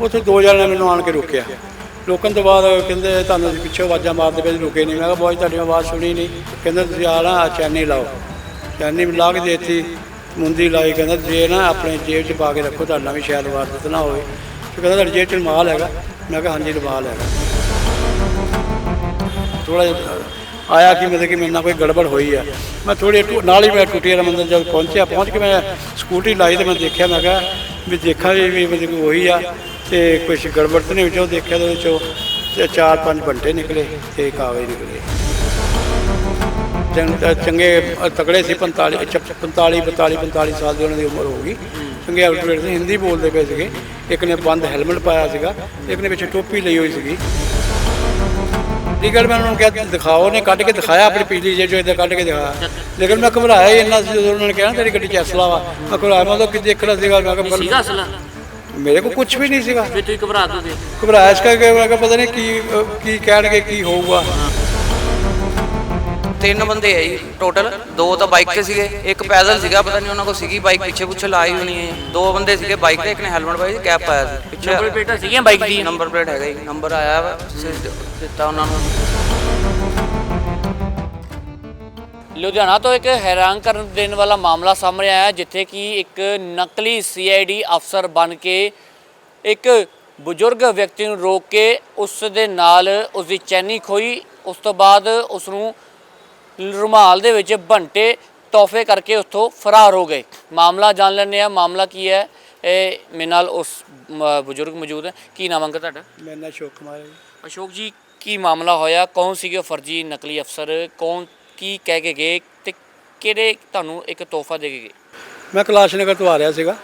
ਉੱਥੇ ਦੋ ਜਣਿਆਂ ਨੇ ਮੈਨੂੰ ਆਣ ਕੇ ਰੋਕਿਆ। ਰੋਕਣ ਤੋਂ ਬਾਅਦ ਕਹਿੰਦੇ ਤੁਹਾਨੂੰ ਅਸੀਂ ਪਿੱਛੇ ਆਵਾਜ਼ਾਂ ਮਾਰਦੇ ਪਏ ਰੁਕੇ ਨਹੀਂ ਮੈਂ ਕਿਹਾ ਬਹੁਤ ਤੁਹਾਡੀ ਆਵਾਜ਼ ਸੁਣੀ ਨਹੀਂ ਕਹਿੰਦੇ, ਤੁਸੀਂ ਆ ਨਾ ਚੈਨੀ ਲਾਓ। ਚੈਨੀ ਲਾ ਕੇ ਦੇਤੀ। ਮੁੰਦੀ ਲਾਈ, ਕਹਿੰਦਾ ਤੁਸੀਂ ਇਹ ਨਾ ਆਪਣੇ ਜੇਬ 'ਚ ਪਾ ਕੇ ਰੱਖੋ, ਤੁਹਾਡਾ ਵੀ ਸ਼ਾਇਦ ਵਾਰਦਾਤ ਨਾ ਹੋਵੇ। ਤੇ ਕਹਿੰਦਾ, ਤੁਹਾਡੀ ਜੇਬ 'ਚ ਰੁਮਾਲ ਹੈਗਾ। ਮੈਂ ਕਿਹਾ, ਹਾਂਜੀ, ਰੁਮਾਲ ਹੈਗਾ। ਥੋੜਾ ਜਿਹਾ ਆਇਆ ਕਿ ਮਤਲਬ ਕਿ ਮੇਰੇ ਨਾਲ ਕੋਈ ਗੜਬੜ ਹੋਈ ਆ। ਮੈਂ ਥੋੜੀ ਨਾਲ ਹੀ ਮੈਂ ਟੁੱਟੀ ਵਾਲਾ ਮੰਦਰ ਜਦ ਪਹੁੰਚਿਆ, ਪਹੁੰਚ ਕੇ ਮੈਂ ਸਕੂਟੀ ਲਾਈ ਤੇ ਮੈਂ ਦੇਖਿਆ, ਮੈਂ ਕਿਹਾ, ਵੀ ਦੇਖਾਂ ਵੀ ਵੀ ਮਤਲਬ ਕਿ ਉਹੀ ਆ। ਤੇ ਕੁਝ ਗੜਬੜ ਤਾਂ ਨਹੀਂ ਵਿੱਚੋਂ ਦੇਖਿਆ ਤੇ ਉਹਦੇ ਵਿੱਚੋਂ ਤੇ ਚਾਰ ਪੰਜ ਬੰਟੇ ਨਿਕਲੇ ਤੇ ਕਾਗਜ਼ ਨਿਕਲੇ। ਚੰਗੇ ਤਕੜੇ ਸੀ 45 ਅੱਛਾ, 45 42 45 ਸਾਲ ਦੀ ਉਹਨਾਂ ਦੀ ਉਮਰ ਹੋ ਗਈ। ਚੰਗੇ ਆਊਟਫਿਟ ਸੀ ਹਿੰਦੀ ਬੋਲਦੇ ਪਏ ਸੀਗੇ। ਇੱਕ ਨੇ ਬੰਦ ਹੈਲਮਟ ਪਾਇਆ ਸੀਗਾ ਇੱਕ ਨੇ ਪਿੱਛੇ ਟੋਪੀ ਲਈ ਹੋਈ ਸੀਗੀ। ਟਿਕਟ ਮੈਂ ਉਹਨਾਂ ਨੂੰ ਕਿਹਾ ਦਿਖਾਓ ਨੇ ਕੱਢ ਕੇ ਦਿਖਾਇਆ ਆਪਣੀ ਪਿਛਲੀ ਜੇ ਜੋ ਇਦਾਂ ਕੱਢ ਕੇ ਦਿਖਾਇਆ। ਲੇਕਿਨ ਮੈਂ ਘਬਰਾਇਆ ਇੰਨਾ ਸੀ ਜਦੋਂ ਉਹਨਾਂ ਨੇ ਕਿਹਾ ਨਾ ਤੇਰੀ ਗੱਡੀ 'ਚ ਅਸਲਾ ਵਾ। ਮੈਂ ਘਬਰਾਇਆ ਮੈਂ ਤਾਂ ਕਿ ਦੇਖਣਾ ਸੀਗਾ ਮੈਂ ਕਿਹਾ ਸੀਗਾ ਅਸਲਾ? ਮੇਰੇ ਕੋਲ ਕੁਝ ਵੀ ਨਹੀਂ ਸੀਗਾ। ਫਿਰ ਤੁਸੀਂ ਘਬਰਾ ਗਏ ਘਬਰਾਇਆ ਇਸ ਕਰਕੇ ਮੈਂ ਕਿਹਾ ਪਤਾ ਨਹੀਂ ਕੀ ਅ, ਕੀ ਕਹਿਣਗੇ ਕੀ ਹੋਊਗਾ। ਤਿੰਨ ਬੰਦੇ ਹੈ ਜੀ ਟੋਟਲ ਦੋ ਤਾਂ ਬਾਈਕ ਤੇ ਸੀਗੇ ਇੱਕ ਪੈਦਲ ਸੀਗਾ ਪਤਾ ਨਹੀਂ ਉਹਨਾਂ ਕੋਲ ਸੀਗੀ ਬਾਈਕ ਪਿੱਛੇ ਪੁੱਛੇ ਲਾਈ ਹੋਣੀ ਹੈ। ਦੋ ਬੰਦੇ ਸੀਗੇ ਬਾਈਕ ਤੇ ਇੱਕ ਨੇ ਹੈਲਮਟ ਪਾਈ ਸੀ ਕੈਪ ਪਾਇਆ ਸੀ। ਪਿੱਛੇ ਨੰਬਰ ਪਲੇਟਾਂ ਸੀਗੀਆਂ ਬਾਈਕ ਦੀ? ਨੰਬਰ ਪਲੇਟ ਹੈਗਾ ਜੀ ਨੰਬਰ ਆਇਆ ਵਾ ਦਿੱਤਾ ਉਹਨਾਂ ਨੂੰ। ਲੁਧਿਆਣਾ ਤੋਂ ਇੱਕ ਹੈਰਾਨ ਕਰਨ ਦੇਣ ਵਾਲਾ ਮਾਮਲਾ ਸਾਹਮਣੇ ਆਇਆ ਜਿੱਥੇ ਕਿ ਇੱਕ ਨਕਲੀ ਸੀਆਈਡੀ ਅਫਸਰ ਬਣ ਕੇ ਇੱਕ ਬਜ਼ੁਰਗ ਵਿਅਕਤੀ ਨੂੰ ਰੋਕ ਕੇ ਉਸ ਦੇ ਨਾਲ ਉਸ ਦੀ ਚੈਨੀ ਖੋਈ। ਉਸ ਤੋਂ ਬਾਅਦ ਉਸ ਨੂੰ ਰੁਮਾਲ ਦੇ ਵਿੱਚ ਬੰਟੇ ਤੋਹਫੇ ਕਰਕੇ ਉੱਥੋਂ ਫਰਾਰ ਹੋ ਗਏ। ਮਾਮਲਾ ਜਾਣ ਲੈਂਦੇ ਆ ਮਾਮਲਾ ਕੀ ਹੈ? ਇਹ ਮੇਰੇ ਨਾਲ ਉਸ ਮ- ਬਜ਼ੁਰਗ ਮੌਜੂਦ ਹੈ। ਕੀ ਨਾਮ ਅੰਕਲ ਤੁਹਾਡਾ? ਮੇਰੇ ਨਾਲ ਅਸ਼ੋਕ ਕੁਮਾਰ ਹੈ ਜੀ। ਅਸ਼ੋਕ ਜੀ ਕੀ ਮਾਮਲਾ ਹੋਇਆ? ਕੌਣ ਸੀਗੇ ਉਹ ਫਰਜ਼ੀ ਨਕਲੀ ਅਫਸਰ? ਕੌਣ ਕੀ ਕਹਿ ਕੇ ਗਏ ਤੇ ਕਿਹੜੇ ਤੁਹਾਨੂੰ ਇੱਕ ਤੋਹਫਾ ਦੇ ਕੇ ਗਏ? ਮੈਂ ਕੈਲਾਸ਼ ਨਗਰ ਤੋਂ ਆ ਰਿਹਾ ਸੀਗਾ।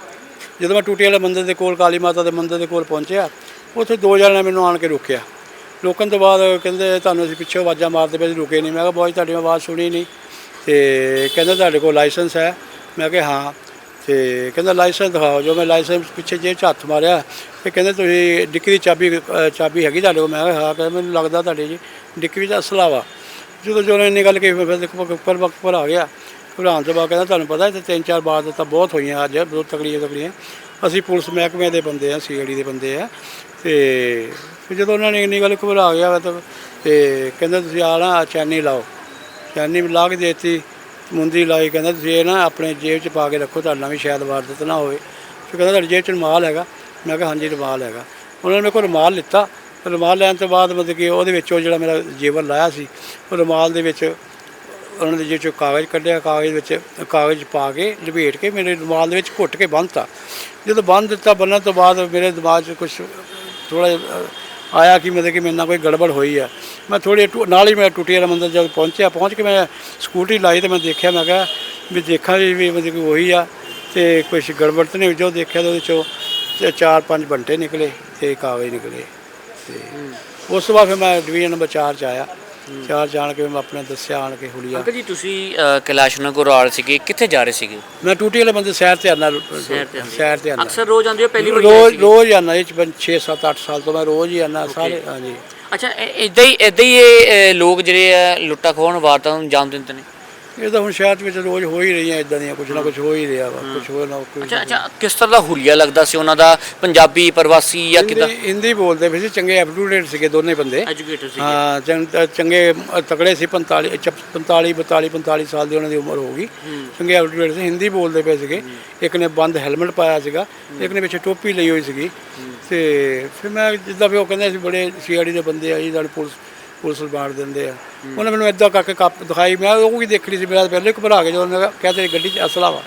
ਜਦੋਂ ਮੈਂ ਟੂਟੀ ਵਾਲੇ ਮੰਦਿਰ ਦੇ ਕੋਲ ਕਾਲੀ ਮਾਤਾ ਦੇ ਮੰਦਿਰ ਦੇ ਕੋਲ ਪਹੁੰਚਿਆ ਉੱਥੇ ਦੋ ਜਣੇ ਨੇ ਮੈਨੂੰ ਆਣ ਕੇ ਰੋਕਿਆ। ਰੋਕਣ ਤੋਂ ਬਾਅਦ ਕਹਿੰਦੇ ਤੁਹਾਨੂੰ ਅਸੀਂ ਪਿੱਛੇ ਆਵਾਜ਼ਾਂ ਮਾਰਦੇ ਪਏ ਸੀ, ਰੁਕੇ ਨਹੀਂ ਮੈਂ ਕਿਹਾ ਬਹੁਤ ਤੁਹਾਡੀ ਆਵਾਜ਼ ਸੁਣੀ ਨਹੀਂ ਤੇ ਕਹਿੰਦਾ ਤੁਹਾਡੇ ਕੋਲ ਲਾਇਸੈਂਸ ਹੈ। ਮੈਂ ਕਿਹਾ ਹਾਂ। ਤੇ ਕਹਿੰਦਾ ਲਾਇਸੈਂਸ ਦਿਖਾਓ। ਜੋ ਮੈਂ ਲਾਇਸੈਂਸ ਪਿੱਛੇ ਜੇਬ 'ਚ ਹੱਥ ਮਾਰਿਆ ਤੇ ਕਹਿੰਦੇ ਤੁਸੀਂ ਡਿੱਕੀ ਦੀ ਚਾਬੀ ਚਾਬੀ ਹੈਗੀ ਤੁਹਾਡੇ ਕੋਲ? ਮੈਂ ਕਿਹਾ ਹਾਂ। ਕਹਿੰਦਾ ਮੈਨੂੰ ਲੱਗਦਾ ਤੁਹਾਡੀ ਜੀ ਡਿੱਕੀ ਵਿੱਚ ਅਸਲਾ ਵਾ। ਜਦੋਂ ਜੋ ਇੰਨੀ ਗੱਲ ਕਹੀ ਮੈਂ ਫਿਰ ਦੇਖੋ ਉੱਪਰ ਵਕਤ ਪਰ ਆ ਗਿਆ। ਘਬਰਾਉਣ ਤੋਂ ਬਾਅਦ ਕਹਿੰਦਾ, ਤੁਹਾਨੂੰ ਪਤਾ ਇੱਥੇ ਤਿੰਨ ਚਾਰ ਬਾਰ ਤਾਂ ਬਹੁਤ ਹੋਈਆਂ ਅੱਜ, ਬਹੁਤ ਤਕੜੀਆਂ ਤਕੜੀਆਂ। ਅਸੀਂ ਪੁਲਿਸ ਮਹਿਕਮੇ ਦੇ ਬੰਦੇ ਆ, ਸੀਆਈਡੀ ਦੇ ਬੰਦੇ ਆ। ਤੇ ਫਿਰ ਜਦੋਂ ਉਹਨਾਂ ਨੇ ਇੰਨੀ ਗੱਲ ਘਬਰਾ ਗਿਆ ਮੈਂ ਤਾਂ ਤੇ ਕਹਿੰਦਾ, ਤੁਸੀਂ ਆ ਨਾ ਚੈਨੀ ਲਾਓ। ਚੈਨੀ ਲਾ ਕੇ ਦੇਤੀ, ਮੁੰਦੀ ਲਾਈ, ਕਹਿੰਦਾ, ਤੁਸੀਂ ਇਹ ਨਾ ਆਪਣੇ ਜੇਬ 'ਚ ਪਾ ਕੇ ਰੱਖੋ, ਤੁਹਾਡਾ ਵੀ ਸ਼ਾਇਦ ਵਾਰਦਾਤ ਨਾ ਹੋਵੇ। ਫਿਰ ਕਹਿੰਦਾ, ਤੁਹਾਡੀ ਜੇਬ 'ਚ ਰੁਮਾਲ ਹੈਗਾ। ਮੈਂ ਕਿਹਾ, ਹਾਂਜੀ, ਰੁਮਾਲ ਹੈਗਾ। ਉਹਨਾਂ ਨੇ ਮੇਰੇ ਕੋਲ ਰੁਮਾਲ ਲਿੱਤਾ। ਰੁਮਾਲ ਲੈਣ ਤੋਂ ਬਾਅਦ ਮਤਲਬ ਕਿ ਉਹਦੇ ਵਿੱਚੋਂ ਜਿਹੜਾ ਮੇਰਾ ਜੇਵਰ ਲਾਇਆ ਸੀ, ਉਹ ਰੁਮਾਲ ਦੇ ਵਿੱਚ ਉਹਨਾਂ ਦੇ ਜਿਹਦੇ ਚੋਂ ਕਾਗਜ਼ ਕੱਢਿਆ, ਕਾਗਜ਼ ਵਿੱਚ, ਕਾਗਜ਼ ਪਾ ਕੇ ਲਪੇਟ ਕੇ ਮੇਰੇ ਰੁਮਾਲ ਦੇ ਵਿੱਚ ਘੁੱਟ ਕੇ ਬੰਨ੍ਹਤਾ ਜਦੋਂ ਬੰਨ੍ਹ ਦਿੱਤਾ, ਬੰਨ੍ਹਣ ਤੋਂ ਬਾਅਦ ਮੇਰੇ ਦਿਮਾਗ 'ਚ ਕੁਝ ਥੋੜਾ ਆਇਆ ਕਿ ਮਤਲਬ ਕਿ ਮੇਰੇ ਨਾਲ ਕੋਈ ਗੜਬੜ ਹੋਈ ਆ। ਮੈਂ ਥੋੜੀ ਨਾਲ ਹੀ ਮੈਂ ਟੁੱਟੀ ਵਾਲਾ ਮੰਦਰ ਜਦ ਪਹੁੰਚਿਆ, ਪਹੁੰਚ ਕੇ ਮੈਂ ਸਕੂਟਰੀ ਲਾਈ ਤੇ ਮੈਂ ਦੇਖਿਆ, ਮੈਂ ਕਿਹਾ ਵੀ ਦੇਖਾਂ ਵੀ ਮਤਲਬ ਕਿ ਉਹੀ ਆ ਤੇ ਕੁਝ ਗੜਬੜ ਤਾਂ ਨਹੀਂ ਜੋ ਦੇਖਿਆ ਤੇ ਉਹਦੇ ਚੋਂ ਚਾਰ ਪੰਜ ਬੰਟੇ ਨਿਕਲੇ ਤੇ ਕਾਗਜ਼ ਨਿਕਲੇ। ਤੇ ਉਸ ਤੋਂ ਬਾਅਦ ਫਿਰ ਮੈਂ ਡਿਵੀਜ਼ਨ ਨੰਬਰ 4 ਚ ਆਇਆ। ਚਾਰ ਜਾਣ ਕੇ ਮੈਂ ਆਪਣੇ ਦੱਸਿਆ ਆਣ ਕੇ ਹੁਲੀਆ। ਅੰਕਲ ਜੀ ਤੁਸੀਂ ਅ, ਕੈਲਾਸ਼ ਨਗਰ ਆਲ ਸੀਗੇ ਕਿੱਥੇ ਜਾ ਰਹੇ ਸੀਗੇ? ਮੈਂ ਟੂਟੀ ਵਾਲੇ ਬੰਦੇ ਸ਼ਹਿਰ ਤੇ ਆਣਾ ਸ਼ਹਿਰ ਤੇ ਆਣਾ ਅਕਸਰ ਰੋਜ਼ ਆਉਂਦੇ ਹੋ ਪਹਿਲੀ ਵਾਰ ਰੋਜ਼ ਰੋਜ਼ ਆਣਾ ਇਹ 6 7 8 ਸਾਲ ਤੋਂ ਮੈਂ ਰੋਜ਼ ਹੀ ਆਣਾ ਸਾਰੇ ਹਾਂਜੀ। ਅੱਛਾ ਇਦਾਂ ਹੀ ਇਦਾਂ ਹੀ ਇਹ ਲੋਕ ਜਿਹੜੇ ਆ ਲੁੱਟਾ ਖੋਹਣ ਵਾਰਦਾਤਾਂ ਨੂੰ ਅੰਜਾਮ ਦਿੰਦੇ ਨੇ? ਇਹ ਤਾਂ ਹੁਣ ਸ਼ਹਿਰ ਵਿੱਚ ਰੋਜ਼ ਹੋ ਹੀ ਰਹੀਆਂ ਇਦਾਂ ਦੀਆਂ ਕੁਛ ਨਾ ਕੁਛ ਹੋ ਹੀ ਰਿਹਾ ਵਾ ਕੁਛ ਹੋਰ ਨਾ ਕੁਛ ਅੱਛਾ ਅੱਛਾ ਕਿਸ ਤਰ੍ਹਾਂ ਦਾ ਹੁਲੀਆ ਲੱਗਦਾ ਸੀ ਉਹਨਾਂ ਦਾ? ਪੰਜਾਬੀ ਪ੍ਰਵਾਸੀ ਜਾਂ ਕਿਦਾਂ? ਹਿੰਦੀ ਹਿੰਦੀ ਬੋਲਦੇ ਵੀ ਸੀ ਚੰਗੇ ਅਪਟੂਡੇਟ ਸੀਗੇ ਦੋਨੇ ਬੰਦੇ। ਐਜੂਕੇਟਰ ਸੀ ਹਾਂ ਚੰਗ- ਤਕੜੇ ਸੀ 45 ਅੱਛਾ, 45 42 45 ਸਾਲ ਦੀ ਉਹਨਾਂ ਦੀ ਉਮਰ ਹੋ ਗਈ। ਚੰਗੇ ਅਪਟੂਡੇਟ ਸੀ ਹਿੰਦੀ ਬੋਲਦੇ ਪਏ ਸੀਗੇ। ਇੱਕ ਨੇ ਬੰਦ ਹੈਲਮਟ ਪਾਇਆ ਸੀਗਾ ਇੱਕ ਨੇ ਪਿੱਛੇ ਟੋਪੀ ਲਈ ਹੋਈ ਸੀਗੀ। ਤੇ ਫਿਰ ਮੈਂ ਜਿੱਦਾਂ ਵੀ ਉਹ ਕਹਿੰਦੇ ਸੀ ਬੜੇ ਸੀਆਈਡੀ ਦੇ ਬੰਦੇ ਆ ਜੀ ਨਾਲ ਪੁਲਿਸ ਪੁਲਿਸ ਬਾੜ ਦਿੰਦੇ ਆ। ਉਹਨੇ ਮੈਨੂੰ ਇਦਾਂ ਕਰਕੇ ਕੱਪ ਦਿਖਾਈ। ਮੈਂ ਉਹ ਵੀ ਦੇਖਣੀ ਸੀ ਮੇਰਾ ਪਹਿਲੇ ਘਬਰਾ ਕੇ ਜਦੋਂ ਉਹਨੇ ਕਿਹਾ ਤੇਰੀ ਗੱਡੀ 'ਚ ਅਸਲਾ ਵਾ।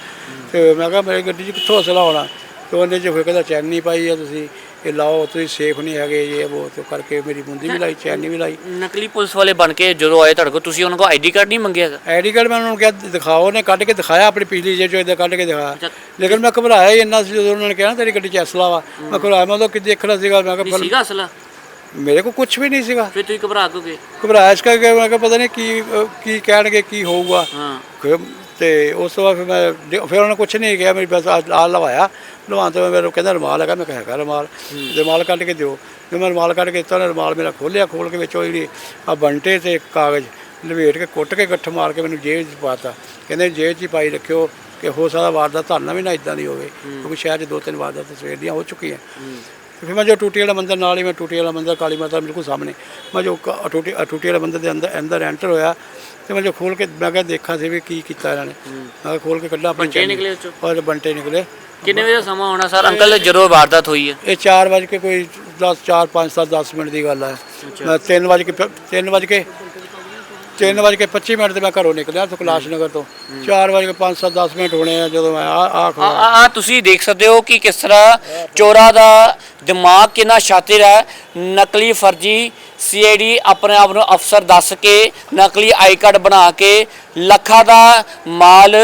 ਤੇ ਮੈਂ ਕਿਹਾ ਮੇਰੀ ਗੱਡੀ 'ਚ ਕਿੱਥੋਂ ਅਸਲਾ ਹੋਣਾ? ਤੇ ਉਹਨੇ ਜੋ ਫਿਰ ਕਹਿੰਦਾ ਚੈਨ ਨਹੀਂ ਪਾਈ ਆ ਤੁਸੀਂ ਇਹ ਲਾਓ ਤੁਸੀਂ ਸੇਫ ਨਹੀਂ ਹੈਗੇ ਇਹ ਉਹ ਤੇ ਕਰਕੇ ਮੇਰੀ ਮੁੰਦੀ ਵੀ ਲਾਈ ਚੈਨ ਵੀ ਲਾਈ। ਨਕਲੀ ਪੁਲਿਸ ਵਾਲੇ ਬਣ ਕੇ ਜਦੋਂ ਆਏ ਤੁਹਾਡੇ ਕੋਲ ਤੁਸੀਂ ਉਹਨਾਂ ਕੋਲ ਆਈਡੀ ਕਾਰਡ ਨਹੀਂ ਮੰਗਿਆ ਹੈਗਾ? ਆਈਡੀ ਕਾਰਡ ਮੈਂ ਉਹਨਾਂ ਨੂੰ ਕਿਹਾ ਦਿਖਾਓ ਨੇ ਕੱਢ ਕੇ ਦਿਖਾਇਆ ਆਪਣੀ ਪਿਛਲੀ ਜੇਬ ਚੋਂ ਇਦਾਂ ਕੱਢ ਕੇ ਦਿਖਾਇਆ। ਲੇਕਿਨ ਮੈਂ ਘਬਰਾਇਆ ਹੀ ਇੰਨਾ ਸੀ ਜਦੋਂ ਉਹਨਾਂ ਨੇ ਕਿਹਾ ਤੇਰੀ ਗੱਡੀ 'ਚ ਅਸਲਾ ਵਾ। ਮੈਂ ਘਬਰਾਇਆ ਮੈਂ ਤਾਂ ਕਿ ਦੇਖਣਾ ਸੀਗਾ ਮੈਂ ਕਿਹਾ ਨਹੀਂ ਸੀਗਾ ਅਸਲਾ? ਮੇਰੇ ਕੋਲ ਕੁਝ ਵੀ ਨਹੀਂ ਸੀਗਾ। ਫਿਰ ਤੁਸੀਂ ਘਬਰਾ ਗਏ ਘਬਰਾਇਆ ਇਸ ਕਰਕੇ ਮੈਂ ਕਿਹਾ ਪਤਾ ਨਹੀਂ ਕੀ ਕੀ ਕਹਿਣਗੇ ਕੀ ਹੋਊਗਾ। ਹਾਂ। ਫਿਰ- ਤੇ ਉਸ ਤੋਂ ਬਾਅਦ ਫਿਰ ਮੈਂ ਫਿਰ ਉਹਨੇ ਕੁਝ ਨਹੀਂ ਕਿਹਾ ਮੇਰੀ ਬਸ ਆ ਲਵਾਇਆ। ਲਵਾਉਣ ਤੋਂ ਬਾਅਦ ਮੈਨੂੰ ਕਹਿੰਦਾ ਰੁਮਾਲ ਹੈਗਾ। ਮੈਂ ਕਿਹਾ ਹੈਗਾ ਰੁਮਾਲ। ਰੁਮਾਲ ਕੱਢ ਕੇ ਦਿਓ। ਜੇ ਮੈਂ ਰੁਮਾਲ ਕੱਢ ਕੇ ਦਿੱਤਾ ਉਹਨੇ ਰੁਮਾਲ ਮੇਰਾ ਖੋਲਿਆ ਖੋਲ ਕੇ ਵਿੱਚੋਂ ਜਿਹੜੀ ਆ ਬੰਟੇ ਤੇ ਕਾਗਜ਼ ਲਵੇਟ ਕੇ ਕੁੱਟ ਕੇ ਗੱਠ ਮਾਰ ਕੇ ਮੈਨੂੰ ਜੇਬ 'ਚ ਪਾਤਾ। ਕਹਿੰਦੇ ਜੇਬ 'ਚ ਹੀ ਪਾਈ ਰੱਖਿਓ ਕਿ ਹੋ ਸਕਦਾ ਵਾਰਦਾਤ ਤੁਹਾਨੂੰ ਵੀ ਨਾ ਇਦਾਂ ਦੀ ਹੋਵੇ। ਕਿਉਂਕਿ ਸ਼ਹਿਰ 'ਚ ਦੋ ਤਿੰਨ ਵਾਰਦਾਤਾਂ ਸਵੇਰ ਦੀਆਂ ਹੋ ਚੁੱਕੀਆਂ। ਫਿਰ ਮੈਂ ਜੋ ਟੂਟੀ ਵਾਲਾ ਮੰਦਿਰ ਨਾਲ ਹੀ ਮੈਂ ਟੂਟੀ ਵਾਲਾ ਮੰਦਿਰ ਕਾਲੀ ਮਾਤਾ ਬਿਲਕੁਲ ਸਾਹਮਣੇ। ਮੈਂ ਜੋ ਕ- ਟੂਟੀ ਟੂਟੀ ਵਾਲਾ ਮੰਦਿਰ ਦੇ ਅੰਦਰ ਅੰਦਰ ਐਂਟਰ ਹੋਇਆ ਤੇ ਮੈਂ ਜੋ ਖੋਲ ਕੇ ਮੈਂ ਕਿਹਾ ਦੇਖਾ ਸੀ ਵੀ ਕੀ ਕੀਤਾ ਇਹਨਾਂ ਨੇ। ਮੈਂ ਖੋਲ ਕੇ ਕੱਢਾ ਚੈਨੀ। ਨਿਕਲੇ ਉਹ ਚੋਂ? ਔਰ ਬੰਟੇ ਨਿਕਲੇ। ਕਿੰਨੇ ਵਜੇ ਦਾ ਸਮਾਂ ਹੋਣਾ ਸਰ? ਅੰਕਲ ਜਦੋਂ ਵਾਰਦਾਤ ਹੋਈ ਹੈ? ਇਹ 4 ਵਜੇ ਕੇ ਕੋਈ 10 4 5 7 10 ਮਿੰਟ ਦੀ ਗੱਲ ਹੈ ਮੈਂ 3 ਵਜੇ ਕੇ 3 ਵਜੇ ਕੇ 3 ਵਜੇ ਕੇ 25 ਮਿੰਟ ਤੇ ਮੈਂ ਘਰੋਂ ਨਿਕਲਿਆ ਤੋਂ ਨਗਰ ਤੋਂ। 4 ਵਜੇ ਕੇ 5 7 10 ਮਿੰਟ ਹੋਣੇ ਆ ਜਦੋਂ ਮੈਂ ਆ ਆ ਆ ਆ- ਆ ਤੁਸੀਂ ਦੇਖ ਸਕਦੇ ਹੋ ਕਿ ਕਿਸ ਤਰ੍ਹਾਂ ਚੋਰਾ ਦਾ ਦਿਮਾਗ ਕਿੰਨਾ ਸ਼ਾਤਿਰ ਹੈ। ਨਕਲੀ ਫਰਜੀ ਸੀਆਈਡੀ ਆਪਣੇ ਆਪ ਨੂੰ ਅਫਸਰ ਦੱਸ ਕੇ ਨਕਲੀ ਆਈ ਕਾਰਡ ਬਣਾ ਕੇ ਲੱਖਾਂ ਦਾ ਮਾਲ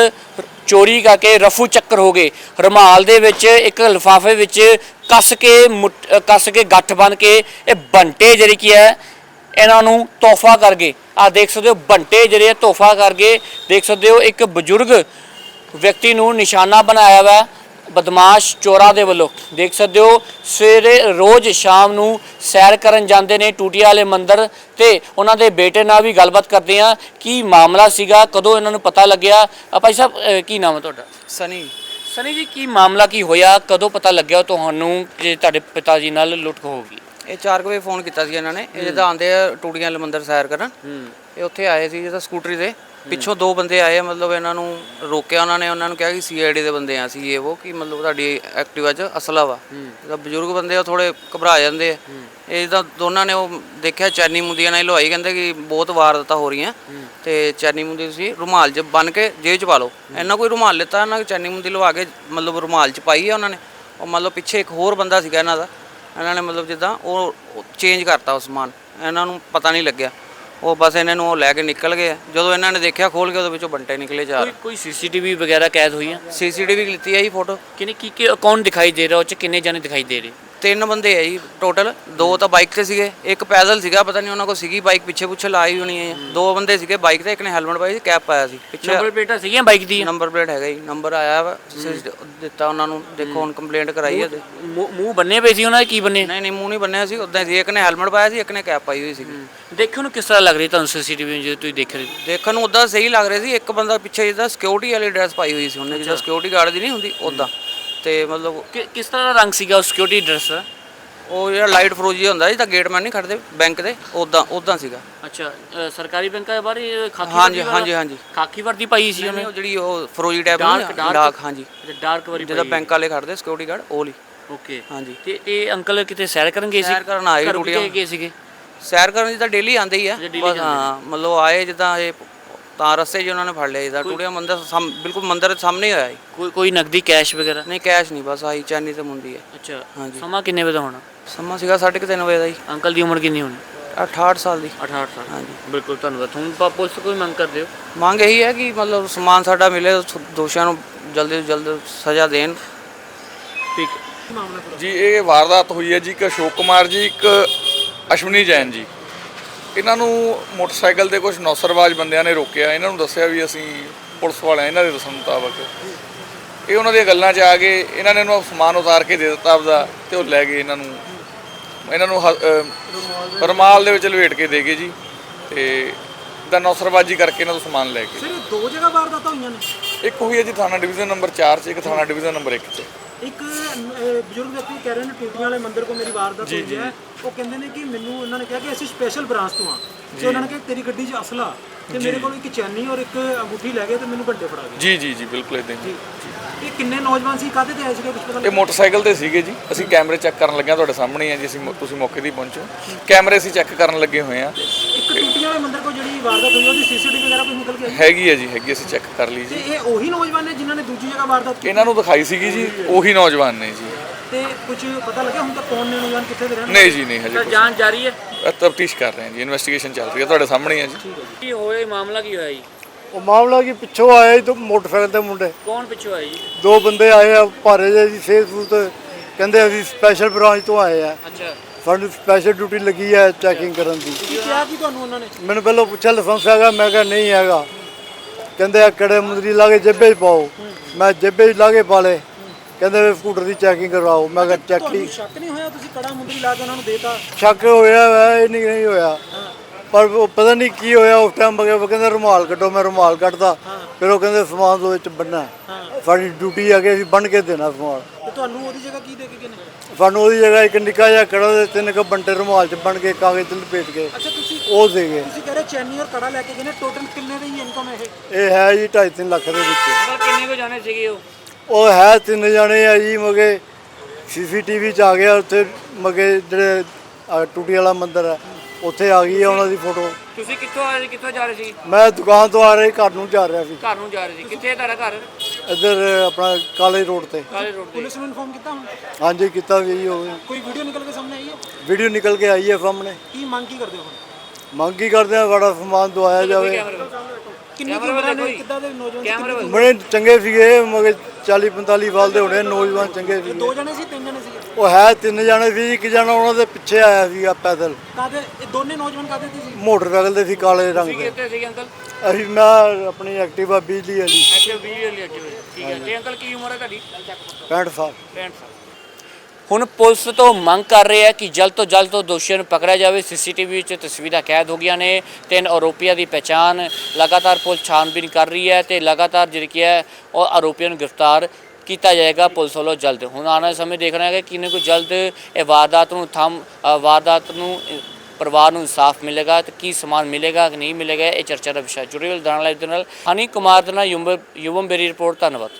ਚੋਰੀ ਕਰਕੇ ਰਫੂ ਚੱਕਰ ਹੋ ਗਏ। ਰਮਾਲ ਦੇ ਵਿੱਚ ਇੱਕ ਲਿਫਾਫੇ ਵਿੱਚ ਕੱਸ ਕੇ ਮੁੱਠ- ਅ, ਕੱਸ ਕੇ ਗੱਠ ਬਣ ਕੇ ਇਹ ਬੰਟੇ ਜਿਹੜੀ ਕੀ ਹੈ ਇਹਨਾਂ ਨੂੰ ਤੋਹਫਾ ਕਰ ਗਏ। ਆ ਦੇਖ ਸਕਦੇ ਹੋ ਬੰਟੇ ਜਿਹੜੇ ਤੋਹਫਾ ਕਰ ਗਏ। ਦੇਖ ਸਕਦੇ ਹੋ ਇੱਕ ਬਜ਼ੁਰਗ ਵਿਅਕਤੀ ਨੂੰ ਨਿਸ਼ਾਨਾ ਬਣਾਇਆ ਹੋਇਆ ਬਦਮਾਸ਼ ਚੋਰਾਂ ਦੇ ਵੱਲੋਂ। ਦੇਖ ਸਕਦੇ ਹੋ ਸਵੇਰੇ ਰੋਜ਼ ਸ਼ਾਮ ਨੂੰ ਸੈਰ ਕਰਨ ਜਾਂਦੇ ਨੇ ਟੂਟੀਆਂ ਵਾਲੇ ਮੰਦਿਰ ਤੇ ਉਹਨਾਂ ਦੇ ਬੇਟੇ ਨਾਲ ਵੀ ਗੱਲਬਾਤ ਕਰਦੇ ਆ ਕੀ ਮਾਮਲਾ ਸੀਗਾ ਕਦੋਂ ਇਹਨਾਂ ਨੂੰ ਪਤਾ ਲੱਗਿਆ? ਆ ਭਾਈ ਸਾਹਿਬ ਅਹ, ਕੀ ਨਾਮ ਹੈ ਤੁਹਾਡਾ? ਸਨੀ। ਸਨੀ ਜੀ ਕੀ ਮਾਮਲਾ ਕੀ ਹੋਇਆ? ਕਦੋਂ ਪਤਾ ਲੱਗਿਆ ਤੁਹਾਨੂੰ ਕਿ ਤੁਹਾਡੇ ਪਿਤਾ ਜੀ ਨਾਲ ਲੁੱਟ ਹੋ ਗਈ? ਇਹ 4 ਵਜੇ ਫੋਨ ਕੀਤਾ ਸੀ ਇਹਨਾਂ ਨੇ। ਇਹ ਜਿੱਦਾਂ ਆਉਂਦੇ ਆ ਟੂੜੀਆਂ ਵਾਲੇ ਮੰਦਿਰ ਸੈਰ ਕਰਨ ਇਹ ਉੱਥੇ ਆਏ ਸੀ ਜਿਹਦਾ ਸਕੂਟਰੀ ਤੇ। ਪਿੱਛੋਂ ਦੋ ਬੰਦੇ ਆਏ ਮਤਲਬ ਇਹਨਾਂ ਨੂੰ ਰੋਕਿਆ ਉਹਨਾਂ ਨੇ ਉਹਨਾਂ ਨੂੰ ਕਿਹਾ ਕਿ ਸੀਆਈਡੀ ਦੇ ਬੰਦੇ ਆ ਸੀ ਇਹ ਉਹ ਕਿ ਮਤਲਬ ਤੁਹਾਡੀ ਐਕਟਿਵਾ 'ਚ ਅਸਲਾ ਵਾ। ਜਦੋਂ ਬਜ਼ੁਰਗ ਬੰਦੇ ਆ ਥੋੜੇ ਘਬਰਾ ਜਾਂਦੇ ਆ। ਇਹ ਤਾਂ ਦੋਨਾਂ ਨੇ ਉਹ ਦੇਖਿਆ ਚੈਨੀ ਮੁੰਦੀਆਂ ਨਾਲ ਹੀ ਲਵਾਈ ਕਹਿੰਦੇ ਕਿ ਬਹੁਤ ਵਾਰਦਾਤਾਂ ਹੋ ਰਹੀਆਂ। ਤੇ ਚੈਨੀ ਮੁੰਦੀ ਤੁਸੀਂ ਰੁਮਾਲ 'ਚ ਬੰਨ ਕੇ ਜੇਬ 'ਚ ਪਾ ਲਓ। ਇਹਨਾਂ ਕੋਈ ਰੁਮਾਲ ਲਿੱਤਾ ਇਹਨਾਂ ਚੈਨੀ ਮੁੰਦੀ ਲਵਾ ਕੇ ਮਤਲਬ ਰੁਮਾਲ 'ਚ ਪਾਈ ਆ ਉਹਨਾਂ ਨੇ। ਉਹ ਮਤਲਬ ਪਿੱਛੇ ਇੱਕ ਹੋਰ ਬੰਦਾ ਸੀਗਾ ਇਹਨਾਂ ਦਾ। ਇਹਨਾਂ ਨੇ ਮਤਲਬ ਜਿੱਦਾਂ ਉਹ ਚੇਂਜ ਕਰਤਾ ਉਹ ਸਮਾਨ। ਇਹਨਾਂ ਨੂੰ ਪਤਾ ਨਹੀਂ ਲੱਗਿਆ। ਉਹ ਬਸ ਇਹਨਾਂ ਨੂੰ ਉਹ ਲੈ ਕੇ ਨਿਕਲ ਗਏ। ਜਦੋਂ ਇਹਨਾਂ ਨੇ ਦੇਖਿਆ ਖੋਲ ਕੇ ਉਹਦੇ ਵਿੱਚੋਂ ਬੰਟੇ ਨਿਕਲੇ ਚਾਰ। ਕੋਈ ਕੋਈ ਸੀਸੀਟੀਵੀ ਵਗੈਰਾ ਕੈਦ ਹੋਈ ਆ ਸੀਸੀਟੀਵੀ ਲਿੱਤੀ ਜੀ ਫੋਟੋ ਕਿੰਨੇ ਕੀ ਕੀ ਕੌਣ ਦਿਖਾਈ ਦੇ ਰਿਹਾ ਉਹ ਚ ਕਿੰਨੇ ਜਣੇ ਦਿਖਾਈ ਦੇ ਰਹੇ? ਤਿੰਨ ਬੰਦੇ ਆ ਜੀ ਟੋਟਲ ਦੋ ਤਾਂ ਬਾਈਕ ਤੇ ਸੀਗੇ ਇੱਕ ਪੈਦਲ ਸੀਗਾ ਪਤਾ ਨਹੀਂ ਉਹਨਾਂ ਕੋਲ ਸੀਗੀ ਬਾਈਕ ਪਿੱਛੇ ਪੁੱਛੇ ਲਾਈ ਹੋਣੀ ਹੈ ਦੋ ਬੰਦੇ ਸੀਗੇ ਬਾਈਕ ਤੇ ਇੱਕ ਨੇ ਹੈਲਮਟ ਪਾਈ ਸੀ ਕੈਪ ਪਾਇਆ ਸੀ। ਪਿੱਛੇ ਨੰਬਰ ਪਲੇਟਾਂ ਸੀਗੀਆਂ ਬਾਈਕ ਦੀ ਨੰਬਰ ਪਲੇਟ ਹੈਗਾ ਜੀ ਨੰਬਰ ਆਇਆ ਵਾ ਦਿੱਤਾ ਉਹਨਾਂ ਨੂੰ ਦੇਖੋ ਹੁਣ ਕੰਪਲੇਂਟ ਕਰਾਈ ਹੈ ਤੇ। ਮੂੰਹ ਮੂੰਹ ਬੰਨੇ ਪਏ ਸੀ ਉਹਨਾਂ ਦੇ ਕੀ ਬੰਨੇ? ਨਹੀਂ ਨਹੀਂ ਮੂੰਹ ਨਹੀਂ ਬੰਨਿਆ ਸੀ ਉਦਾਂ ਸੀ ਇੱਕ ਨੇ ਹੈਲਮਟ ਪਾਇਆ ਸੀ ਇੱਕ ਨੇ ਕੈਪ ਪਾਈ ਹੋਈ ਸੀ ਦੇਖੋ ਨੂੰ ਕਿਸ ਤਰ੍ਹਾਂ ਲੱਗ ਰਹੀ ਤੁਹਾਨੂੰ ਸੀਸੀਟੀਵੀ ਜਦੋਂ ਤੁਸੀਂ ਦੇਖ ਰਹੇ ਹੋ? ਦੇਖਣ ਨੂੰ ਉਦਾਂ ਸਹੀ ਲੱਗ ਰਿਹਾ ਸੀ ਇੱਕ ਬੰਦਾ ਪਿੱਛੇ ਜਿਹਦਾ ਸਿਕਿਉਰਿਟੀ ਵਾਲੀ ਡਰੈਸ ਪਾਈ ਹੋਈ ਸੀ ਉਹਨੇ ਜਿਹਦਾ ਸਿਕਿਉਰਿਟੀ ਗਾਰਡ ਦੀ ਨਹੀਂ ਹੁੰਦੀ ਉਦਾਂ ਤੇ ਮਤਲਬ ਕਿ ਕਿਸ ਤਰ੍ਹਾਂ ਦਾ ਰੰਗ ਸੀਗਾ ਉਹ ਸਿਕਿਉਰਿਟੀ ਡਰੈਸ ਦਾ? ਉਹ ਜਿਹੜਾ ਲਾਈਟ ਫਰੋਜੀ ਹੁੰਦਾ ਜਿੱਦਾਂ ਗੇਟਮੈਨ ਨਹੀਂ ਖੜਦੇ ਬੈਂਕ ਦੇ ਉਦਾਂ ਉਦਾਂ ਸੀਗਾ। ਅੱਛਾ ਅ, ਸਰਕਾਰੀ ਬੈਂਕਾਂ ਦੇ ਬਾਰੇ ਖਾਕੀ ਹਾਂਜੀ, ਵਰਦੀ ਵਾਲਾ- ਹਾਂਜੀ, ਹਾਂਜੀ। ਖਾਕੀ ਵਰਦੀ ਪਾਈ ਸੀ ਉਹਨੇ? ਉਹ ਜਿਹੜੀ ਉਹ ਫਰੋਜੀ ਟੈਪ ਡਾਰਕ ਡਾਰਕ ਹਾਂਜੀ। ਡਾਰਕ ਵਰੀ ਜਿਹਦਾ ਬੈਂਕ ਵਾਲੇ ਖੜਦੇ ਸਿਕਿਉਰਿਟੀ ਗਾਰਡ ਉਹ ਲਈ ਓਕੇ ਹਾਂਜੀ। ਤੇ ਇਹ ਅੰਕਲ ਕਿਤੇ ਸੈਰ ਕਰਨ ਗਏ ਸੀ? ਸੈਰ ਕਰਨ ਆਏ ਘਰੋਂ। ਕਿਤੇ ਗਏ ਸੀਗੇ? ਸੈਰ ਕਰਨ ਜਿੱਦਾਂ ਡੇਲੀ ਆਉਂਦੇ ਹੀ ਆ। ਅੱਛਾ, daily ਬਸ ਹਾਂ ਮਤਲਬ ਆਏ ਜਿੱਦਾਂ ਇਹ ਤਾਂ ਰਸਤੇ 'ਚ ਉਹਨਾਂ ਨੇ ਫੜ ਲਿਆ ਜਿੱਦਾਂ ਟੂੜੀਆਂ ਮੰਦਰ ਸਾਹਮ- ਬਿਲਕੁਲ ਮੰਦਰ ਦੇ ਸਾਹਮਣੇ ਹੀ ਹੋਇਆ ਜੀ ਕੋਈ ਕੋਈ ਨਕਦੀ ਕੈਸ਼ ਵਗੈਰਾ? ਨਹੀਂ ਕੈਸ਼ ਨਹੀਂ ਬਸ ਆਈ ਚੈਨੀ ਤੇ ਮੁੰਦੀ ਹੈ। ਅੱਛਾ ਹਾਂਜੀ। ਸਮਾਂ ਕਿੰਨੇ ਵਜੇ ਦਾ ਹੋਣਾ? ਸਮਾਂ ਸੀਗਾ 3:30 ਵਜੇ ਦਾ ਜੀ। ਅੰਕਲ ਦੀ ਉਮਰ ਕਿੰਨੀ ਹੋਣੀ? 68 ਸਾਲ ਦੀ। 68 ਸਾਲ। ਹਾਂਜੀ। ਬਿਲਕੁਲ ਧੰਨਵਾਦ। ਤੁਹਾਨੂੰ ਪਾ- ਪੁਲਿਸ ਤੋਂ ਕੋਈ ਮੰਗ ਕਰਦੇ ਹੋ? ਮੰਗ ਇਹੀ ਹੈ ਕਿ ਮਤਲਬ ਸਮਾਨ ਸਾਡਾ ਮਿਲੇ ਦੋਸ਼ੀਆਂ ਨੂੰ ਜਲਦੀ ਤੋਂ ਜਲਦ ਸਜ਼ਾ ਦੇਣ। ਠੀਕ ਜੀ ਇਹ ਵਾਰਦਾਤ ਹੋਈ ਹੈ ਜੀ ਇੱਕ ਅਸ਼ੋਕ ਕੁਮਾਰ ਜੀ ਇੱਕ ਅਸ਼ਵਨੀ ਜੈਨ ਜੀ। ਇਹਨਾਂ ਨੂੰ ਮੋਟਰਸਾਈਕਲ ਤੇ ਕੁਝ ਨੌਸਰਵਾਜ ਬੰਦਿਆਂ ਨੇ ਰੋਕਿਆ। ਇਹਨਾਂ ਨੂੰ ਦੱਸਿਆ ਵੀ ਅਸੀਂ ਪੁਲਿਸ ਵਾਲੇ ਇਹਨਾਂ ਦੇ ਦੱਸਣ ਮੁਤਾਬਕ। ਇਹ ਉਹਨਾਂ ਦੀਆਂ ਗੱਲਾਂ 'ਚ ਆ ਗਏ ਇਹਨਾਂ ਨੇ ਉਹਨੂੰ ਸਮਾਨ ਉਤਾਰ ਕੇ ਦੇ ਦਿੱਤਾ ਆਪਦਾ ਤੇ ਉਹ ਲੈ ਗਏ ਇਹਨਾਂ ਨੂੰ। ਇਹਨਾਂ ਨੂੰ ਰੁਮਾਲ ਦੇ ਵਿੱਚ ਲਵੇਟ ਕੇ ਦੇ ਗਏ ਜੀ ਤੇ ਦਾ ਨੌਸਰਵਾਜੀ ਕਰਕੇ ਇਹਨਾਂ ਤੋਂ ਸਮਾਨ ਲੈ ਗਏ। ਸਰ ਦੋ ਜਗ੍ਹਾ ਵਾਰਦਾਤਾਂ ਹੋਈਆਂ ਨੇ? ਇੱਕ ਹੋਈ ਹੈ ਜੀ ਥਾਣਾ ਡਿਵੀਜ਼ਨ ਨੰਬਰ 4 'ਚ ਇੱਕ ਥਾਣਾ ਡਿਵੀਜ਼ਨ ਨੰਬਰ 1 'ਚ। ਇੱਕ ਬਜ਼ੁਰਗ ਵਿਅਕਤੀ ਕਹਿ ਰਹੇ ਨੇ ਟੂਟੀਆਂ ਵਾਲੇ ਮੰਦਿਰ ਕੋ ਮੇਰੀ ਵਾਰਦਾਤ ਹੋਈ ਹੈ। ਉਹ ਕਹਿੰਦੇ ਨੇ ਕਿ ਮੈਨੂੰ ਉਹਨਾਂ ਨੇ ਕਿਹਾ ਕਿ ਅਸੀਂ ਸਪੈਸ਼ਲ ਬ੍ਰਾਂਚ ਤੋਂ ਆ। ਤੇ ਉਹਨਾਂ ਨੇ ਕਿਹਾ ਤੇਰੀ ਗੱਡੀ 'ਚ ਅਸਲਾ। ਤੇ ਮੇਰੇ ਕੋਲ ਇੱਕ ਚੈਨੀ ਔਰ ਇੱਕ ਅੰਗੂਠੀ ਲੈ ਗਏ ਤੇ ਮੈਨੂੰ ਘੰਟੇ ਫੜਾ ਗਏ। ਜੀ ਜੀ ਜੀ ਬਿਲਕੁਲ ਇਦਾਂ ਹੀ। ਇਹ ਕਿੰਨੇ ਨੌਜਵਾਨ ਸੀ? ਕਾਹਦੇ ਤੇ ਆਏ ਸੀਗੇ? ਕੁਝ ਪਤਾ ਇਹ ਮੋਟਰਸਾਈਕਲ ਤੇ ਸੀਗੇ ਜੀ। ਅਸੀਂ ਕੈਮਰੇ ਚੈੱਕ ਕਰਨ ਲੱਗੇ ਤੁਹਾਡੇ ਸਾਹਮਣੇ ਆ ਜੀ। ਅਸੀਂ ਤੁਸੀਂ ਮੌਕੇ ਹੀ ਪਹੁੰਚੋ ਕੈਮਰੇ ਅਸੀਂ ਚੈੱਕ ਕਰਨ ਲੱਗੇ ਹੋਏ ਆ ਇੱਕ ਵਾਲੇ ਮੰਦਿਰ ਕੋ ਜਿਹੜੀ ਵਾਰਦਾਤ ਹੋਈ ਉਹਦੀ ਸੀਸੀਟੀਵੀ ਵਗੈਰਾ ਕੋਈ ਨਿਕਲ ਕੇ ਆਈ? ਹੈਗੀ ਹੈ ਜੀ ਹੈਗੀ ਅਸੀਂ ਚੈੱਕ ਕਰ ਲਈ ਤੇ ਜੀ ਇਹ ਉਹੀ ਨੌਜਵਾਨ ਨੇ ਜਿਨ੍ਹਾਂ ਨੇ ਦੂਜੀ ਜਗ੍ਹਾ ਵਾਰਦਾਤ ਕੀਤੀ? ਇਹਨਾਂ ਨੂੰ ਦਿਖਾਈ ਸੀਗੀ ਜੀ ਉਹੀ ਨੌਜਵਾਨ ਨੇ ਜੀ। ਤੇ ਕੁਝ ਪਤਾ ਲੱਗਿਆ ਹੁਣ ਤੱਕ ਕੌਣ ਨੇ ਨੌਜਵਾਨ ਕਿੱਥੇ ਦੇ ਰਹਿਣ ਨਹੀਂ ਜੀ ਨਹੀਂ ਹਜੇ ਜਾਂਚ ਜਾਰੀ ਹੈ? ਤਫਤੀਸ਼ ਕਰ ਰਹੇ ਹਾਂ ਜੀ ਇਨਵੈਸਟੀਗੇਸ਼ਨ ਚੱਲ ਰਹੀ ਹੈ ਤੁਹਾਡੇ ਸਾਹਮਣੇ ਹੀ ਹੈ ਜੀ। ਕੀ ਹੋਇਆ ਇਹ ਮਾਮਲਾ ਕੀ ਹੋਇਆ ਜੀ? ਉਹ ਮਾਮਲਾ ਕੀ ਪਿੱਛੋਂ ਆਇਆ ਜੀ ਦੋ ਮੋਟਰਸਾਈਕਲ ਤੇ ਮੁੰਡੇ। ਕੌਣ ਪਿੱਛੋਂ ਆਇਆ ਜੀ? ਦੋ ਬੰਦੇ ਆਏ ਆ ਭਾਰੇ ਜਿਹੇ ਦੀ ਸਿਹਤ ਸੂਤ ਕਹਿੰਦੇ ਅਸੀਂ ਸਪੈਸ਼ਲ ਬ੍ਰਾਂਚ ਤੋਂ ਆਏ ਆ। ਅੱਛਾ। ਸਾਨੂੰ ਸਪੈਸ਼ਲ ਡਿਊਟੀ ਲੱਗੀ ਹੈ ਚੈਕਿੰਗ ਕਰਨ ਦੀ। ਕੀ ਕਿਹਾ ਕੀ ਤੁਹਾਨੂੰ ਉਹਨਾਂ ਨੇ? ਮੈਨੂੰ ਪਹਿਲਾਂ ਪੁੱਛਿਆ ਲਾਇਸੈਂਸ ਹੈਗਾ? ਮੈਂ ਕਿਹਾ ਨਹੀਂ ਹੈਗਾ। ਕਹਿੰਦੇ ਆ ਕੜੇ ਮੁੰਦਰੀ ਲਾ ਕੇ ਜੇਬੇ 'ਚ ਪਾਓ। ਮੈਂ ਜੇਬੇ 'ਚ ਲਾ ਕੇ ਪਾ ਲਏ। ਕਹਿੰਦੇ ਵੀ ਸਕੂਟਰ ਦੀ ਚੈਕਿੰਗ ਕਰਵਾਓ। ਮੈਂ ਕਿਹਾ ਚੈੱਕ ਤੁਹਾਨੂੰ ਹੀ ਸ਼ੱਕ ਨਹੀਂ ਹੋਇਆ? ਤੁਸੀਂ ਕੜਾ ਮੁੰਦਰੀ ਲਾ ਕੇ ਉਹਨਾਂ ਨੂੰ ਦੇਤਾ? ਸ਼ੱਕ ਹੋਇਆ ਵਾ ਇਹ ਨਹੀਂ ਨਹੀਂ ਹੋਇਆ। ਪਰ ਉਹ ਪਤਾ ਨਹੀਂ ਕੀ ਹੋਇਆ ਉਸ ਟਾਈਮ ਬਗੇ ਉਹ ਕਹਿੰਦੇ ਰੁਮਾਲ ਕੱਢੋ ਮੈਂ ਰੁਮਾਲ ਕੱਢਦਾ। ਫਿਰ ਉਹ ਕਹਿੰਦੇ ਸਮਾਨ ਦੇ ਵਿੱਚ ਬੰਨਣਾ ਸਾਡੀ ਡਿਊਟੀ ਆ ਕਿ ਅਸੀਂ ਬੰਨ ਕੇ ਦੇਣਾ ਸਮਾਨ। ਤੇ ਤੁਹਾਨੂੰ ਉਹਦੀ ਜਗ੍ਹਾ ਕੀ ਦੇ ਕੇ ਗਏ ਨੇ? ਸਾਨੂੰ ਉਹਦੀ ਜਗ੍ਹਾ ਇੱਕ ਨਿੱਕਾ ਜਿਹਾ ਕੜਾ ਦੇ ਤਿੰਨ ਕੁ ਬੰਟੇ ਰੁਮਾਲ 'ਚ ਬਣ ਕੇ ਕਾਗਜ਼ 'ਤੇ ਲਪੇਟ ਕੇ ਅੱਛਾ ਤੁਸੀਂ ਉਹ ਸੀਗੇ। ਤੁਸੀਂ ਕਹਿ ਰਹੇ ਚੈਨੀ ਔਰ ਕੜਾ ਲੈ ਕੇ ਗਏ ਨੇ ਟੋਟਲ ਕਿੰਨੇ ਦੀ ਇਨਕਮ ਇਹ? ਇਹ ਹੈ ਜੀ 2.5 ਲੱਖ ਦੇ ਵਿੱਚ। ਅੰਕਲ ਕਿੰਨੇ ਕੋ ਜਾਣੇ ਸੀਗੇ ਉਹ? ਉਹ ਹੈ ਤਿੰਨ ਜਣੇ ਆ ਜੀ ਮਗੇ ਸੀਸੀਟੀਵੀ 'ਚ ਆ ਗਿਆ ਉੱਥੇ ਮਗੇ ਜਿਹੜੇ ਆਹ ਟੂਟੀ ਵਾਲਾ ਮੰਦਿਰ ਹੈ ਉੱਥੇ ਆ ਗਈ ਹੈ ਉਹਨਾਂ ਦੀ ਫੋਟੋ। ਤੁਸੀਂ ਕਿੱਥੋਂ ਆ ਰਹੇ ਸੀ? ਕਿੱਥੋਂ ਜਾ ਰਹੇ ਸੀ? ਮੈਂ ਦੁਕਾਨ ਤੋਂ ਆ ਰਹੀ ਘਰ ਨੂੰ ਜਾ ਰਿਹਾ ਸੀ। ਘਰ ਨੂੰ ਜਾ ਰਹੇ ਸੀ। ਕਿੱਥੇ ਹੈ ਤੁਹਾਡਾ ਘਰ? ਇੱਧਰ ਆਪਣਾ ਕਾਲੇ ਰੋਡ ਤੇ। ਕਾਲੇ ਰੋਡ ਤੇ। ਪੁਲਿਸ ਨੂੰ ਇਨਫੋਰਮ ਕੀਤਾ ਹੁਣ? ਹਾਂਜੀ ਕੀਤਾ ਵੀ ਜੀ ਹੋਵੇ ਕੋਈ ਵੀਡੀਓ ਨਿਕਲ ਕੇ ਸਾਹਮਣੇ ਆਈ ਹੈ? ਵੀਡੀਓ ਨਿਕਲ ਕੇ ਆਈ ਹੈ ਸਾਹਮਣੇ। ਕੀ ਮੰਗ ਕੀ ਕਰਦੇ ਹੋ ਹੁਣ? ਮੰਗ ਕੀ ਕਰਦੇ ਆ ਬੜਾ ਸਮਾਨ ਦਵਾਇਆ ਜਾਵੇ। ਕਿੰਨੀ ਕੁ ਉਮਰਾਂ ਨੇ ਕਿੱਦਾਂ ਦੇ ਨੌਜਵਾਨ ਸੀ? ਕੈਮਰੇ ਬੜੇ ਚੰਗੇ ਸੀਗੇ ਮਗੇ 40 45 ਸਾਲ ਦੇ ਹੋਣੇ ਨੌਜਵਾਨ ਚੰਗੇ ਸੀਗੇ। ਦੋ ਜਣੇ ਸੀ ਤਿੰਨ ਜਣੇ ਸੀ? ਉਹ ਹੈ ਤਿੰਨ ਜਣੇ ਸੀ ਇੱਕ ਜਣਾ ਉਹਨਾਂ ਦੇ ਪਿੱਛੇ ਆਇਆ ਸੀਗਾ ਪੈਦਲ ਕਾਦੇ ਇਹ ਦੋਨੇ ਨੌਜਵਾਨ ਕਾਦੇ ਤੇ ਸੀ? ਮੋਟਰਸਾਈਕਲ ਤੇ ਸੀ ਕਾਲੇ ਰੰਗ ਦੇ। ਕਿੱਥੇ ਸੀਗੇ ਅੰਕਲ? ਅਸੀਂ ਮੈਂ ਆਪਣੀ ਐਕਟਿਵਾ ਬਿਜਲੀ ਵਾਲੀ। ਐਕਟਿਵ ਵੀਡੀਓ ਲਈ ਐਕਟਿਵ ਠੀਕ ਹੈ ਤੇ ਅੰਕਲ ਕੀ ਉਮਰ ਹੈ ਤੁਹਾਡੀ? 65 ਸਾਲ। 65 ਸਾਲ। ਹੁਣ ਪੁਲਿਸ ਤੋਂ ਮੰਗ ਕਰ ਰਹੇ ਹੈ ਕਿ ਜਲਦ ਤੋਂ ਜਲਦ ਤੋਂ ਦੋਸ਼ੀਆਂ ਨੂੰ ਪਕੜਿਆ ਜਾਵੇ। ਸੀਸੀਟੀਵੀ ਵਿੱਚ ਤਸਵੀਰਾਂ ਕੈਦ ਹੋ ਗਈਆਂ ਨੇ। ਤਿੰਨ ਆਰੋਪੀਆਂ ਦੀ ਪਛਾਣ। ਲਗਾਤਾਰ ਪੁਲਿਸ ਛਾਣਬੀਨ ਕਰ ਰਹੀ ਹੈ ਤੇ ਲਗਾਤਾਰ ਜਿਹੜੀ ਕੀ ਹੈ ਉਹ ਆਰੋਪੀਆਂ ਨੂੰ ਗ੍ਰਿਫਤਾਰ ਕੀਤਾ ਜਾਏਗਾ ਪੁਲਿਸ ਵੱਲੋਂ ਜਲਦ। ਹੁਣ ਆਉਣ ਵਾਲੇ ਸਮੇਂ ਦੇਖਣਾ ਹੈ ਕਿ ਕਿੰਨੇ ਕੁ ਜਲਦ ਇਹ ਵਾਰਦਾਤ ਨੂੰ ਥੰਮ ਵਾਰਦਾਤ ਨੂੰ ਪਰਿਵਾਰ ਨੂੰ ਇਨਸਾਫ ਮਿਲੇਗਾ ਤੇ ਕੀ ਸਮਾਨ ਮਿਲੇਗਾ, ਕਿ ਨਹੀਂ ਮਿਲੇਗਾ, ਇਹ ਚਰਚਾ ਦਾ ਵਿਸ਼ਾ ਜੁੜੇ ਹੋਏ ਦਾਣਾ ਲਾਈਵ ਦੇ ਨਾਲ। ਹਨੀ ਕੁਮਾਰ ਦੇ ਨਾਲ ਯੁਵਮ ਬੇਰੀ ਰਿਪੋਰਟ, ਧੰਨਵਾਦ।